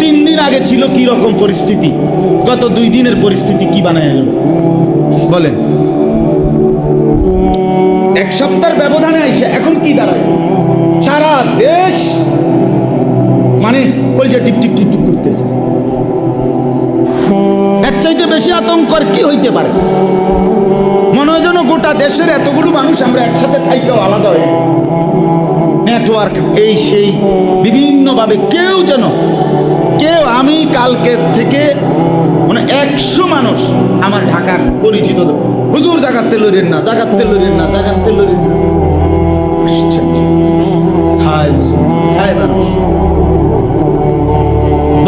তিন দিন আগে ছিল কি রকম পরিস্থিতি? গত দুই দিনের পরিস্থিতি কি বানায় গেল বলেন। এক সপ্তাহের ব্যবধানে আইসে এখন কি দাঁড়ায়? সারা দেশ মানে কলজা টিপ টিপ টিপ করতেছে। এর চাইতে বেশি আতঙ্ক আর কি হইতে পারে? মনে হয় যেন গোটা দেশের এতগুলো মানুষ আমরা একসাথে থাইকেও আলাদা হয়ে নেটওয়ার্ক এই সেই বিভিন্নভাবে কেউ যেন আমি কালকে থেকে মানে একশো মানুষ আমার ঢাকার পরিচিত হুজুর, জাগাতে লড়েন না, জাগাতে লড়েন না, জাগাতে লড়েন না।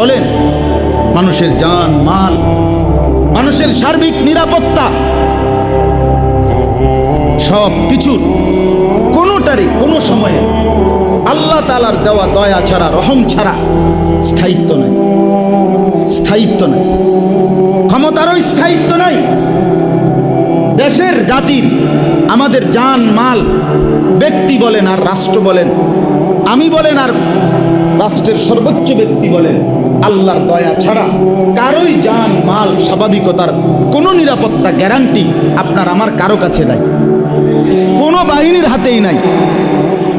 বলেন, মানুষের জান, মাল, মানুষের সার্বিক নিরাপত্তা সব কিছুর কোনোটারই কোনো সময়ে আল্লাহ তালার দেওয়া দয়া ছাড়া, রহম ছাড়া স্থায়িত্ব নাই। স্থায়িত্ব নাই। ক্ষমতারও স্থায়িত্ব নাই। দেশের জাতির আমাদের জান, মাল, ব্যক্তি বলেন আর রাষ্ট্র বলেন, আমি বলেন আর রাষ্ট্রের সর্বোচ্চ ব্যক্তি বলেন, আল্লাহর দয়া ছাড়া কারোই জান, মাল, স্বাভাবিকতার কোনো নিরাপত্তা গ্যারান্টি আপনার আমার কারও কাছে নাই। কোনো বাহিনীর হাতেই নাই।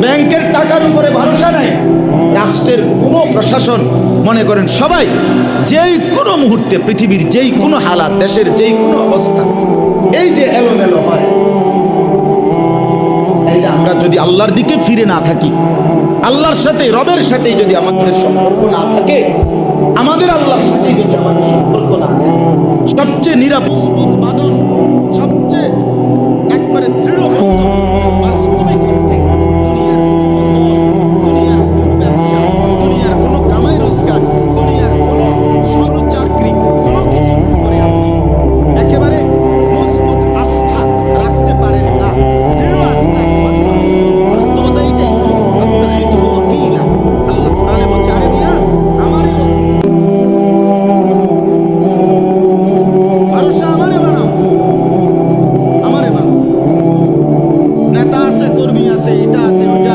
ব্যাংকের টাকার উপরে ভরসা নাই। রাষ্ট্রের কোনো প্রশাসন মনে করেন সবাই যেই কোনো মুহূর্তে পৃথিবীর যেই কোনো হালাত, দেশের যেই কোনো অবস্থা, এই যে এলোমেলো হয়। আমরা যদি আল্লাহর দিকে ফিরে না থাকি, আল্লাহর সাথে, রবের সাথে যদি আমাদের সম্পর্ক না থাকে, আমাদের আল্লাহর সাথে যদি আমাদের সম্পর্ক না থাকে, সবচেয়ে নিরাপদ বাদন c'est